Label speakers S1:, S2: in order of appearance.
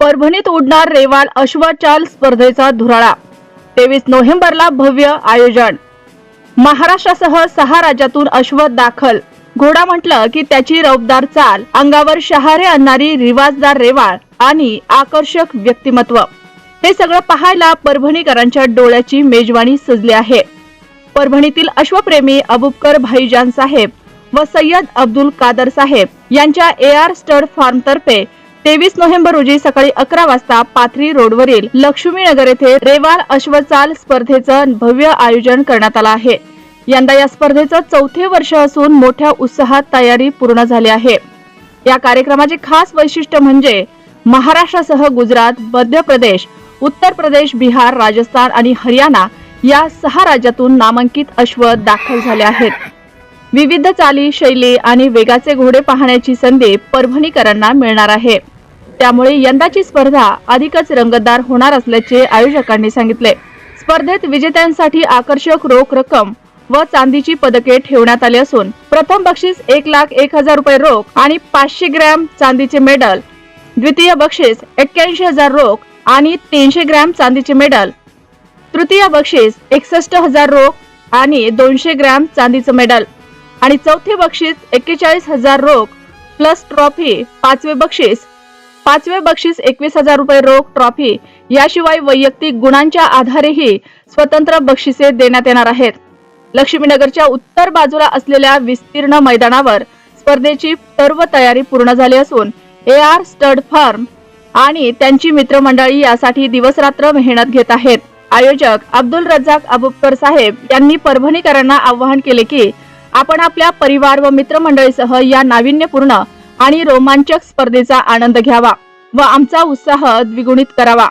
S1: परभणीत उडणार रेवाल अश्वचाल स्पर्धेचा धुराळा. तेवीस नोव्हेंबरला भव्य आयोजन. महाराष्ट्रासह सहा राज्यातून अश्व दाखल. घोडा म्हटलं की त्याची रौबदार चाल अंगावर शहारे आणणारी रिवाजदार रेवाळ आणि आकर्षक व्यक्तिमत्व. हे सगळं पाहायला परभणीकरांच्या डोळ्याची मेजवानी सजली आहे. परभणीतील अश्वप्रेमी अबुबकर भाईजान साहेब व सय्यद अब्दुल कादर साहेब यांच्या ए आर स्टड फार्म तर्फे तेवीस नोव्हेंबर रोजी सकाळी अकरा वाजता पाथरी रोडवरील लक्ष्मीनगर येथे रेवार अश्वचाल स्पर्धेचं भव्य आयोजन करण्यात आलं आहे. यंदा या स्पर्धेचं चौथे वर्ष असून मोठ्या उत्साहात तयारी पूर्ण झाली आहे. या कार्यक्रमाचे खास वैशिष्ट्य म्हणजे महाराष्ट्रासह गुजरात मध्य प्रदेश उत्तर प्रदेश बिहार राजस्थान आणि हरियाणा या सहा राज्यातून नामांकित अश्व दाखल झाले आहेत. विविध चाली शैली आणि वेगाचे घोडे पाहण्याची संधी परभणीकरांना मिळणार आहे. त्यामुळे यंदाची स्पर्धा अधिकच रंगतदार होणार असल्याचे आयोजकांनी सांगितले. स्पर्धेत विजेत्यांसाठी आकर्षक रोख रक्कम व चांदीची पदके ठेवण्यात आली असून प्रथम बक्षीस एक लाख एक हजार रुपये रोख आणि पाचशे ग्रॅम चांदीचे मेडल द्वितीय बक्षीस एक्क्याऐंशी हजार रोख आणि तीनशे ग्रॅम चांदीचे मेडल तृतीय बक्षीस एकसष्ट हजार रोख आणि दोनशे ग्रॅम चांदीचं मेडल आणि चौथे बक्षीस एक्केचाळीस हजार रोख प्लस ट्रॉफी पाचवे बक्षीस पाचवे बक्षीस एकवीस हजार रुपये रोख ट्रॉफी. याशिवाय वैयक्तिक गुणांच्या आधारेही स्वतंत्र बक्षिसे देण्यात येणार आहेत. लक्ष्मीनगरच्या उत्तर बाजूला असलेल्या विस्तीर्ण मैदानावर स्पर्धेची सर्व तयारी पूर्ण झाली असून ए आर स्टड फार्म आणि त्यांची मित्रमंडळी यासाठी दिवसरात्र मेहनत घेत आहेत. आयोजक अब्दुल रजाक अबुबकर साहेब यांनी परभणीकरांना आवाहन केले की आपण आपल्या परिवार व मित्रमंडळीसह या नाविन्यपूर्ण आणि रोमांचक स्पर्धेचा आनंद घ्यावा व आमचा उत्साह द्विगुणित करावा.